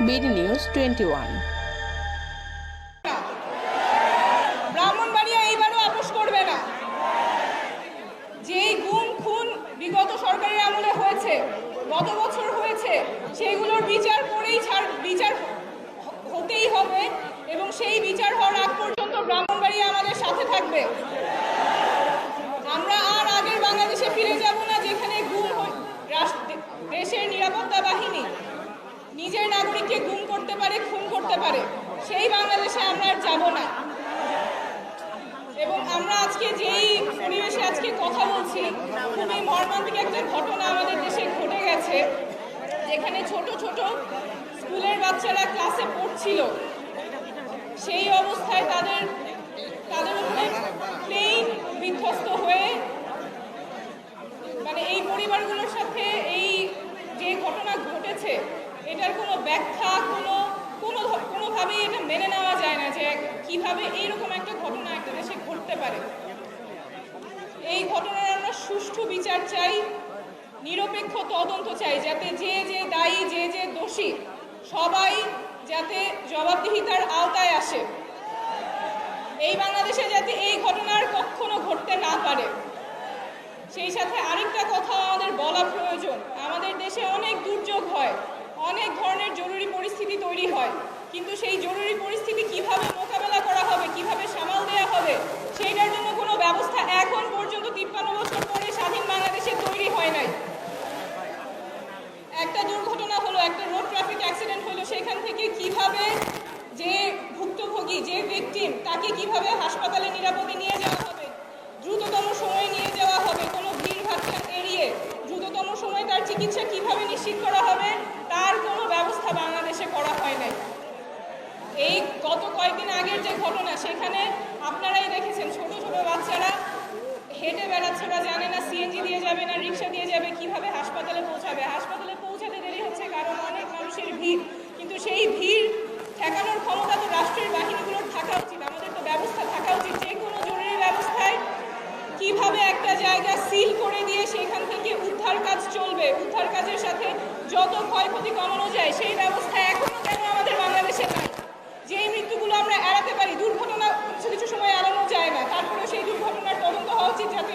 BD news twenty one. Brahmanbaria করবে না। যেই খুন বিগত সরকারের আমলে হয়েছে, গত বছর হয়েছে বিচার করেই ছাড়, বিচার হতেই হবে এবং সেই বিচার হওয়ার আগ পর্যন্ত ব্রাহ্মণবাড়িয়া আমাদের সাথে থাকবে। আমরা আর আগের বাংলাদেশে ফিরে যাব না যেখানে গুম হয়- রাষ্ট্র- দেশের নিরাপত্তা বাহিনী নিজের নাগরিককে গুম করতে পারে, খুন করতে পারে, সেই বাংলাদেশে আমরা আর যাব না। এবং আমরা আজকে যেই পরিবেশে আজকে কথা বলছি, খুবই মর্মান্তিক একটা ঘটনা আমাদের দেশে ঘটে গেছে, যেখানে ছোট ছোট স্কুলের বাচ্চারা ক্লাসে পড়ছিল। সেই অবস্থায় তাদের তাদের উপরে প্লেন বিধ্বস্ত হয়ে মানে এই পরিবারগুলোর সাথে এই যে ঘটনা ঘটেছে এটার কোনো ব্যাখ্যা কোনো কোনো কোনোভাবেই এটা মেনে নেওয়া যায় না যে কীভাবে এইরকম একটা ঘটনা একটা দেশে ঘটতে পারে। এই ঘটনার আমরা সুষ্ঠু বিচার চাই, নিরপেক্ষ তদন্ত চাই, যাতে যে যে দায়ী, যে যে দোষী, সবাই যাতে জবাবদিহিতার আওতায় আসে। এই বাংলাদেশে যাতে এই ঘটনার কখনো ঘটতে না পারে। সেই সাথে আরেকটা কথা আমাদের বলা প্রয়োজন। আমাদের দেশে অনেক দুর্যোগ হয় অনেক ধরনের জরুরি পরিস্থিতি তৈরি হয়। কিন্তু সেই জরুরি পরিস্থিতি কীভাবে মোকাবেলা করা হবে, কীভাবে সামাল দেওয়া হবে, সেইটার জন্য কোনো ব্যবস্থা এখন পর্যন্ত তিপ্পান্ন বছর পরে স্বাধীন বাংলাদেশে তৈরি হয় নাই। একটা দুর্ঘটনা হলো, একটা রোড ট্রাফিক অ্যাক্সিডেন্ট হলো, সেখান থেকে কীভাবে যে ভুক্তভোগী, যে ভিকটিম তাকে কীভাবে হাসপাতালে নিরাপদে নিয়ে যাওয়া হবে, দ্রুততম সময়ে নিয়ে যাওয়া হবে, কোনো ভিড় ভাট্টা এড়িয়ে দ্রুততম সময়ে তার চিকিৎসা কীভাবে নিশ্চিত করা হবে তার কোনো ব্যবস্থা বাংলাদেশে করা হয় নাই এই গত কয়েকদিন আগের যে ঘটনা, সেখানে আপনারাই দেখেছেন ছোট ছোট বাচ্চারা হেঁটে বেড়াচ্ছে ওরা জানে না সিএনজি দিয়ে যাবে না, রিক্সা দিয়ে যাবে, কীভাবে হাসপাতালে পৌঁছাবে? হাসপাতালে পৌঁছাতে দেরি হচ্ছে কারণ অনেক মানুষের ভিড়। কিন্তু সেই ভিড় ঠেকানোর ক্ষমতা তো রাষ্ট্রের বাহিনীগুলোর থাকা উচিত, আমাদের তো ব্যবস্থা থাকা উচিত। যে কোনো জরুরি ব্যবস্থায় কীভাবে একটা জায়গা সিল করে দিয়ে সেখান থেকে উদ্ধার কাজ চলবে, উদ্ধার কাজের সাথে যত ক্ষয়ক্ষতি কমানো যায়, সেই ব্যবস্থা এখনও কেন আমাদের বাংলাদেশে নাই যেই মৃত্যুগুলো আমরা এড়াতে পারি দুর্ঘটনা কিছু কিছু সময় এড়ানো যায় না। তারপরে সেই দুর্ঘটনার তদন্ত হওয়া উচিত যাতে